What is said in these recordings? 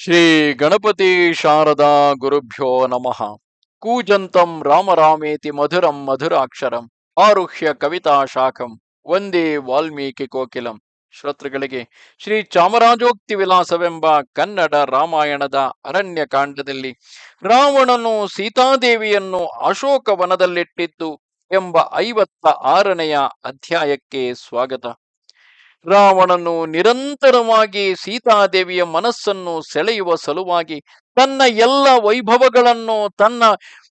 ಶ್ರೀ ಗಣಪತಿ ಶಾರದಾ ಗುರುಭ್ಯೋ ನಮಃ. ಕೂಜಂತಂ ರಾಮರಾಮೇತಿ ಮಧುರಂ ಮಧುರಾಕ್ಷರಂ ಆರುಹ್ಯ ಕವಿತಾ ಶಾಖಂ ಒಂದೇ ವಾಲ್ಮೀಕಿ ಕೋಕಿಲಂ. ಶ್ರೋತೃಗಳಿಗೆ ಶ್ರೀ ಚಾಮರಾಜೋಕ್ತಿ ವಿಲಾಸವೆಂಬ ಕನ್ನಡ ರಾಮಾಯಣದ ಅರಣ್ಯ ಕಾಂಡದಲ್ಲಿ ರಾವಣನು ಸೀತಾದೇವಿಯನ್ನು ಅಶೋಕವನದಲ್ಲಿಟ್ಟಿದ್ದು ಎಂಬ ಐವತ್ತ ಆರನೆಯ ಅಧ್ಯಾಯಕ್ಕೆ ಸ್ವಾಗತ. ರಾವಣನು ನಿರಂತರವಾಗಿ ಸೀತಾದೇವಿಯ ಮನಸ್ಸನ್ನು ಸೆಳೆಯುವ ಸಲುವಾಗಿ ತನ್ನ ಎಲ್ಲ ವೈಭವಗಳನ್ನು, ತನ್ನ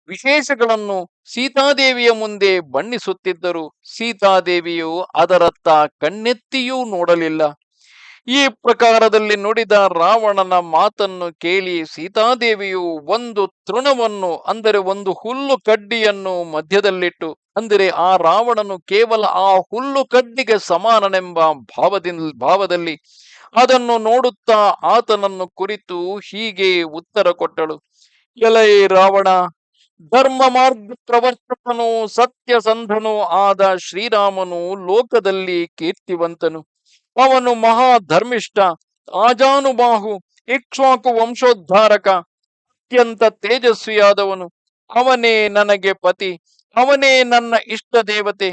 ವಿಶೇಷಗಳನ್ನು ಸೀತಾದೇವಿಯ ಮುಂದೆ ಬಣ್ಣಿಸುತ್ತಿದ್ದರು. ಸೀತಾದೇವಿಯು ಅದರತ್ತ ಕಣ್ಣೆತ್ತಿಯೂ ನೋಡಲಿಲ್ಲ. ಈ ಪ್ರಕಾರದಲ್ಲಿ ನುಡಿದ ರಾವಣನ ಮಾತನ್ನು ಕೇಳಿ ಸೀತಾದೇವಿಯು ಒಂದು ತೃಣವನ್ನು, ಅಂದರೆ ಒಂದು ಹುಲ್ಲು ಕಡ್ಡಿಯನ್ನು ಮಧ್ಯದಲ್ಲಿಟ್ಟು, ಅಂದರೆ ಆ ರಾವಣನು ಕೇವಲ ಆ ಹುಲ್ಲು ಕಡ್ಡಿಗೆ ಸಮಾನನೆಂಬ ಭಾವದಿಂದ ಭಾವದಲ್ಲಿ ಅದನ್ನು ನೋಡುತ್ತಾ ಆತನನ್ನು ಕುರಿತು ಹೀಗೆ ಉತ್ತರ ಕೊಟ್ಟಳು. ಎಲೈ ರಾವಣ, ಧರ್ಮ ಮಾರ್ಗ ಪ್ರವರ್ತಕನು ಸತ್ಯಸಂಧನೂ ಆದ ಶ್ರೀರಾಮನು ಲೋಕದಲ್ಲಿ ಕೀರ್ತಿವಂತನು. ಅವನು ಮಹಾ ಧರ್ಮಿಷ್ಠ ಆಜಾನುಬಾಹು, ಇಕ್ಷ್ವಾಕು ವಂಶೋದ್ಧಾರಕ, ಅತ್ಯಂತ ತೇಜಸ್ವಿಯಾದವನು. ಅವನೇ ನನಗೆ ಪತಿ, ಅವನೇ ನನ್ನ ಇಷ್ಟ ದೇವತೆ.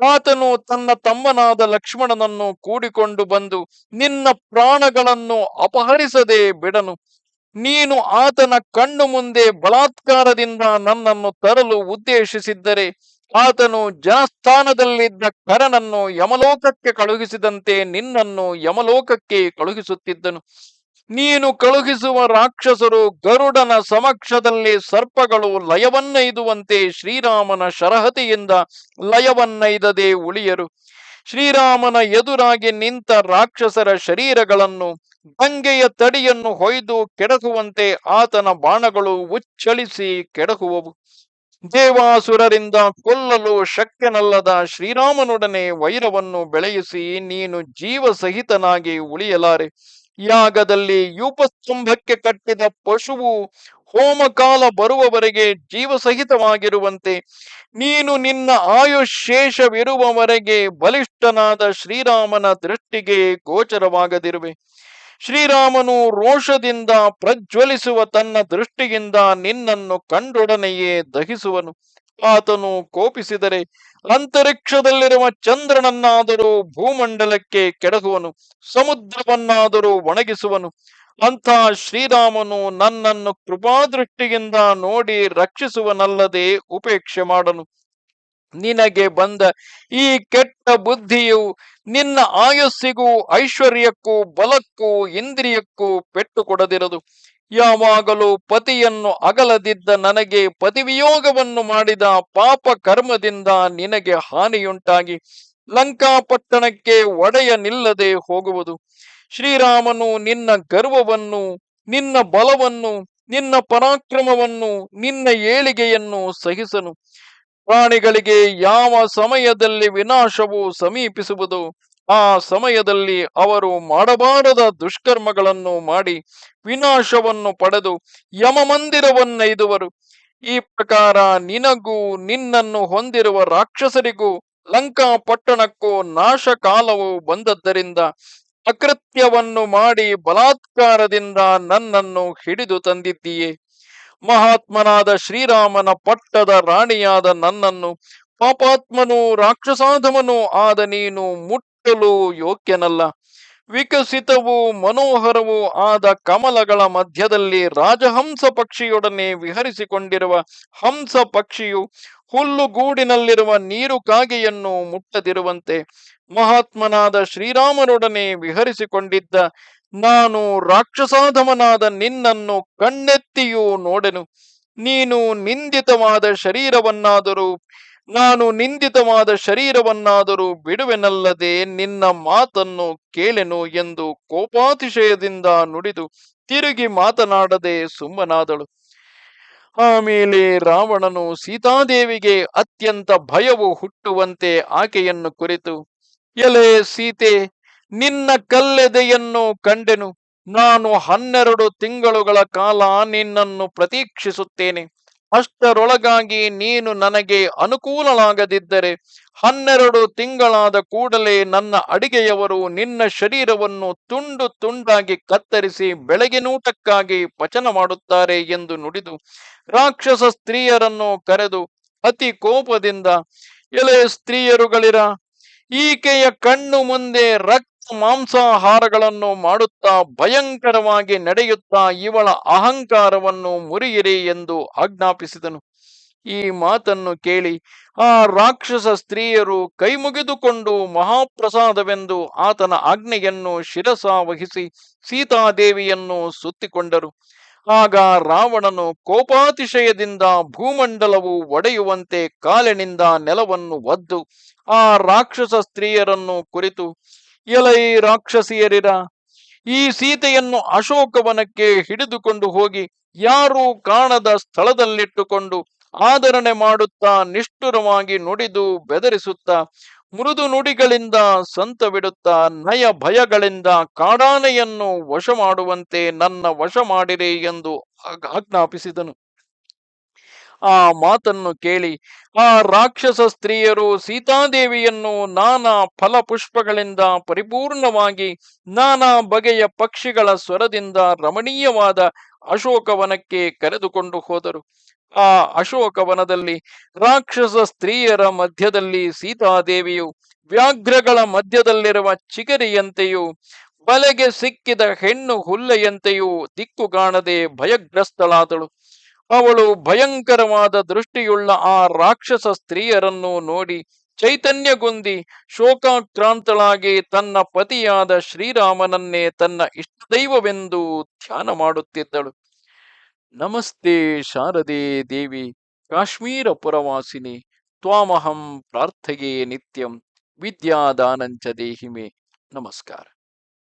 ಆತನು ತನ್ನ ತಮ್ಮನಾದ ಲಕ್ಷ್ಮಣನನ್ನು ಕೂಡಿಕೊಂಡು ಬಂದು ನಿನ್ನ ಪ್ರಾಣಗಳನ್ನು ಅಪಹರಿಸದೆ ಬಿಡನು. ನೀನು ಆತನ ಕಣ್ಣು ಮುಂದೆ ಬಲಾತ್ಕಾರದಿಂದ ನನ್ನನ್ನು ತರಲು ಉದ್ದೇಶಿಸಿದ್ದರೆ ಆತನು ಜನಸ್ಥಾನದಲ್ಲಿದ್ದ ಕರನನ್ನು ಯಮಲೋಕಕ್ಕೆ ಕಳುಹಿಸಿದಂತೆ ನಿನ್ನನ್ನು ಯಮಲೋಕಕ್ಕೆ ಕಳುಹಿಸುತ್ತಿದ್ದನು. ನೀನು ಕಳುಹಿಸುವ ರಾಕ್ಷಸರು ಗರುಡನ ಸಮಕ್ಷದಲ್ಲಿ ಸರ್ಪಗಳು ಲಯವನ್ನೈದುವಂತೆ ಶ್ರೀರಾಮನ ಶರಹತೆಯಿಂದ ಲಯವನ್ನೈದದೆ ಉಳಿಯರು. ಶ್ರೀರಾಮನ ಎದುರಾಗಿ ನಿಂತ ರಾಕ್ಷಸರ ಶರೀರಗಳನ್ನು ಗಂಗೆಯ ತಡಿಯನ್ನು ಹೊಯ್ದು ಕೆಡಕುವಂತೆ ಆತನ ಬಾಣಗಳು ಉಚ್ಚಳಿಸಿ ಕೆಡಹುವವು. ದೇವಾಸುರರಿಂದ ಕೊಲ್ಲಲು ಶಕ್ಯನಲ್ಲದ ಶ್ರೀರಾಮನೊಡನೆ ವೈರವನ್ನು ಬೆಳೆಯಿಸಿ ನೀನು ಜೀವ ಸಹಿತನಾಗಿ ಉಳಿಯಲಾರೆ. ಯಾಗದಲ್ಲಿ ಯೂಪಸ್ತಂಭಕ್ಕೆ ಕಟ್ಟಿದ ಪಶುವು ಹೋಮಕಾಲ ಬರುವವರೆಗೆ ಜೀವಸಹಿತವಾಗಿರುವಂತೆ ನೀನು ನಿನ್ನ ಆಯುಶೇಷವಿರುವವರೆಗೆ ಬಲಿಷ್ಠನಾದ ಶ್ರೀರಾಮನ ದೃಷ್ಟಿಗೆ ಗೋಚರವಾಗದಿರುವೆ. ಶ್ರೀರಾಮನು ರೋಷದಿಂದ ಪ್ರಜ್ವಲಿಸುವ ತನ್ನ ದೃಷ್ಟಿಯಿಂದ ನಿನ್ನನ್ನು ಕಂಡೊಡನೆಯೇ ದಹಿಸುವನು. ಆತನು ಕೋಪಿಸಿದರೆ ಅಂತರಿಕ್ಷದಲ್ಲಿರುವ ಚಂದ್ರನನ್ನಾದರೂ ಭೂಮಂಡಲಕ್ಕೆ ಕೆಡಗುವನು ಸಮುದ್ರವನ್ನಾದರೂ ಒಣಗಿಸುವನು. ಅಂಥ ಶ್ರೀರಾಮನು ನನ್ನನ್ನು ಕೃಪಾದೃಷ್ಟಿಯಿಂದ ನೋಡಿ ರಕ್ಷಿಸುವನಲ್ಲದೆ ಉಪೇಕ್ಷೆ ಮಾಡನು. ನಿನಗೆ ಬಂದ ಈ ಕೆಟ್ಟ ಬುದ್ಧಿಯು ನಿನ್ನ ಆಯಸ್ಸಿಗೂ ಐಶ್ವರ್ಯಕ್ಕೂ ಬಲಕ್ಕೂ ಇಂದ್ರಿಯಕ್ಕೂ ಪೆಟ್ಟು ಕೊಡದಿರದು ಯಾವಾಗಲೂ ಪತಿಯನ್ನು ಅಗಲದಿದ್ದ ನನಗೆ ಪತಿವಿಯೋಗವನ್ನು ಮಾಡಿದ ಪಾಪ ಕರ್ಮದಿಂದ ನಿನಗೆ ಹಾನಿಯುಂಟಾಗಿ. ಲಂಕಾಪಟ್ಟಣಕ್ಕೆ ಒಡೆಯ ನಿಲ್ಲದೆ ಹೋಗುವುದು. ಶ್ರೀರಾಮನು ನಿನ್ನ ಗರ್ವವನ್ನು, ನಿನ್ನ ಬಲವನ್ನು, ನಿನ್ನ ಪರಾಕ್ರಮವನ್ನು, ನಿನ್ನ ಏಳಿಗೆಯನ್ನು ಸಹಿಸನು. ಪ್ರಾಣಿಗಳಿಗೆ ಯಾವ ಸಮಯದಲ್ಲಿ ವಿನಾಶವು ಸಮೀಪಿಸುವುದು, ಆ ಸಮಯದಲ್ಲಿ ಅವರು ಮಾಡಬಾರದ ದುಷ್ಕರ್ಮಗಳನ್ನು ಮಾಡಿ ವಿನಾಶವನ್ನು ಪಡೆದು ಯಮಮಂದಿರವನ್ನೈದುವರು. ಈ ಪ್ರಕಾರ ನಿನಗೂ ನಿನ್ನನ್ನು ಹೊಂದಿರುವ ರಾಕ್ಷಸರಿಗೂ ಲಂಕಾ ಪಟ್ಟಣಕ್ಕೂ ನಾಶ ಕಾಲವು ಬಂದದ್ದರಿಂದ ಅಕೃತ್ಯವನ್ನು ಮಾಡಿ ಬಲಾತ್ಕಾರದಿಂದ ನನ್ನನ್ನು ಹಿಡಿದು ತಂದಿದ್ದೀಯೇ. ಮಹಾತ್ಮನಾದ ಶ್ರೀರಾಮನ ಪಟ್ಟದ ರಾಣಿಯಾದ ನನ್ನನ್ನು, ಪಾಪಾತ್ಮನು ರಾಕ್ಷಸಾಧಮನು ಆದ ನೀನು ಮುಟ್ಟಲು ಯೋಗ್ಯನಲ್ಲ. ವಿಕಸಿತವೂ ಮನೋಹರವೂ ಆದ ಕಮಲಗಳ ಮಧ್ಯದಲ್ಲಿ ರಾಜಹಂಸ ಪಕ್ಷಿಯೊಡನೆ ವಿಹರಿಸಿಕೊಂಡಿರುವ ಹಂಸ ಪಕ್ಷಿಯು ಹುಲ್ಲುಗೂಡಿನಲ್ಲಿರುವ ನೀರು ಕಾಗೆಯನ್ನು ಮುಟ್ಟದಿರುವಂತೆ ಮಹಾತ್ಮನಾದ ಶ್ರೀರಾಮನೊಡನೆ ವಿಹರಿಸಿಕೊಂಡಿದ್ದ ನಾನು ರಾಕ್ಷಸಾಧಮನಾದ ನಿನ್ನನ್ನು ಕಣ್ಣೆತ್ತಿಯೂ ನೋಡೆನು. ನೀನು ನಿಂದಿತವಾದ ಶರೀರವನ್ನಾದರೂ, ನಾನು ನಿಂದಿತವಾದ ಶರೀರವನ್ನಾದರೂ ಬಿಡುವೆನಲ್ಲದೆ ನಿನ್ನ ಮಾತನ್ನು ಕೇಳೆನು ಎಂದು ಕೋಪಾತಿಶಯದಿಂದ ನುಡಿದು ತಿರುಗಿ ಮಾತನಾಡದೆ ಸುಮ್ಮನಾದಳು. ಆಮೇಲೆ ರಾವಣನು ಸೀತಾದೇವಿಗೆ ಅತ್ಯಂತ ಭಯವು ಹುಟ್ಟುವಂತೆ ಆಕೆಯನ್ನು ಕುರಿತು, ಎಲೆ ಸೀತೆ ನಿನ್ನ ಕಲ್ಲೆದೆಯನ್ನು ಕಂಡೆನು. ನಾನು ಹನ್ನೆರಡು ತಿಂಗಳುಗಳ ಕಾಲ ನಿನ್ನನ್ನು ಪ್ರತೀಕ್ಷಿಸುತ್ತೇನೆ. ಅಷ್ಟರೊಳಗಾಗಿ ನೀನು ನನಗೆ ಅನುಕೂಲನಾಗದಿದ್ದರೆ ಹನ್ನೆರಡು ತಿಂಗಳಾದ ಕೂಡಲೇ ನನ್ನ ಅಡಿಗೆಯವರು ನಿನ್ನ ಶರೀರವನ್ನು ತುಂಡು ತುಂಡಾಗಿ ಕತ್ತರಿಸಿ ಬೆಳಗಿನೂಟಕ್ಕಾಗಿ ಪಚನ ಮಾಡುತ್ತಾರೆ ಎಂದು ನುಡಿದು ರಾಕ್ಷಸ ಸ್ತ್ರೀಯರನ್ನು ಕರೆದು ಅತಿ ಕೋಪದಿಂದ, ಎಲೆ ಸ್ತ್ರೀಯರುಗಳಿರ, ಈಕೆಯ ಕಣ್ಣು ಮುಂದೆ ರಕ್ತ ಮಾಂಸಾಹಾರಗಳನ್ನು ಮಾಡುತ್ತಾ ಭಯಂಕರವಾಗಿ ನಡೆಯುತ್ತಾ ಇವಳ ಅಹಂಕಾರವನ್ನು ಮುರಿಯಿರಿ ಎಂದು ಆಜ್ಞಾಪಿಸಿದನು. ಈ ಮಾತನ್ನು ಕೇಳಿ ಆ ರಾಕ್ಷಸ ಸ್ತ್ರೀಯರು ಕೈಮುಗಿದುಕೊಂಡು ಮಹಾಪ್ರಸಾದವೆಂದು ಆತನ ಆಜ್ಞೆಯನ್ನು ಶಿರಸ ವಹಿಸಿ ಸೀತಾದೇವಿಯನ್ನು ಸುತ್ತಿಕೊಂಡರು. ಆಗ ರಾವಣನು ಕೋಪಾತಿಶಯದಿಂದ ಭೂಮಂಡಲವು ಒಡೆಯುವಂತೆ ಕಾಲಿನಿಂದ ನೆಲವನ್ನು ಒದ್ದು ಆ ರಾಕ್ಷಸ ಸ್ತ್ರೀಯರನ್ನು ಕುರಿತು ಎಲೈ ರಾಕ್ಷಸಿಯರಿರ, ಈ ಸೀತೆಯನ್ನು ಅಶೋಕವನಕ್ಕೆ ಹಿಡಿದುಕೊಂಡು ಹೋಗಿ ಯಾರೂ ಕಾಣದ ಸ್ಥಳದಲ್ಲಿಟ್ಟುಕೊಂಡು ಆಧರಣೆ ಮಾಡುತ್ತಾ ನಿಷ್ಠುರವಾಗಿ ನುಡಿದು ಬೆದರಿಸುತ್ತಾ, ಮೃದು ನುಡಿಗಳಿಂದ ಸಂತ ಬಿಡುತ್ತಾ ನಯ ಭಯಗಳಿಂದ ಕಾಡಾನೆಯನ್ನು ವಶ ಮಾಡುವಂತೆ ನನ್ನ ವಶ ಮಾಡಿರಿ ಎಂದು ಆಜ್ಞಾಪಿಸಿದನು. ಆ ಮಾತನ್ನು ಕೇಳಿ, ಆ ರಾಕ್ಷಸ ಸ್ತ್ರೀಯರು ಸೀತಾದೇವಿಯನ್ನು ನಾನಾ ಫಲಪುಷ್ಪಗಳಿಂದ ಪರಿಪೂರ್ಣವಾಗಿ ನಾನಾ ಬಗೆಯ ಪಕ್ಷಿಗಳ ಸ್ವರದಿಂದ ರಮಣೀಯವಾದ ಅಶೋಕವನಕ್ಕೆ ಕರೆದುಕೊಂಡು ಹೋದರು. ಆ ಅಶೋಕವನದಲ್ಲಿ ರಾಕ್ಷಸ ಸ್ತ್ರೀಯರ ಮಧ್ಯದಲ್ಲಿ ಸೀತಾದೇವಿಯು, ವ್ಯಾಘ್ರಗಳ ಮಧ್ಯದಲ್ಲಿರುವ ಚಿಗರಿಯಂತೆಯೂ, ಬಲೆಗೆ ಸಿಕ್ಕಿದ ಹೆಣ್ಣು ಹುಲ್ಲೆಯಂತೆಯೂ ದಿಕ್ಕು ಕಾಣದೆ ಭಯಗ್ರಸ್ತಳಾದಳು. ಅವಳು ಭಯಂಕರವಾದ ದೃಷ್ಟಿಯುಳ್ಳ ಆ ರಾಕ್ಷಸ ಸ್ತ್ರೀಯರನ್ನು ನೋಡಿ ಚೈತನ್ಯಗೊಂದಿ ಶೋಕಾಕ್ರಾಂತಳಾಗಿ ತನ್ನ ಪತಿಯಾದ ಶ್ರೀರಾಮನನ್ನೇ ತನ್ನ ಇಷ್ಟದೈವವೆಂದು ಧ್ಯಾನ ಮಾಡುತ್ತಿದ್ದಳು. ನಮಸ್ತೆ ಶಾರದೆ ದೇವಿ, ಕಾಶ್ಮೀರ ಪುರವಾಸಿನಿ, ತ್ವಾಮಹಂ ಪ್ರಾರ್ಥಯೇ ನಿತ್ಯಂ, ವಿದ್ಯಾದಾನಂಚ ದೇಹಿಮೆ. ನಮಸ್ಕಾರ.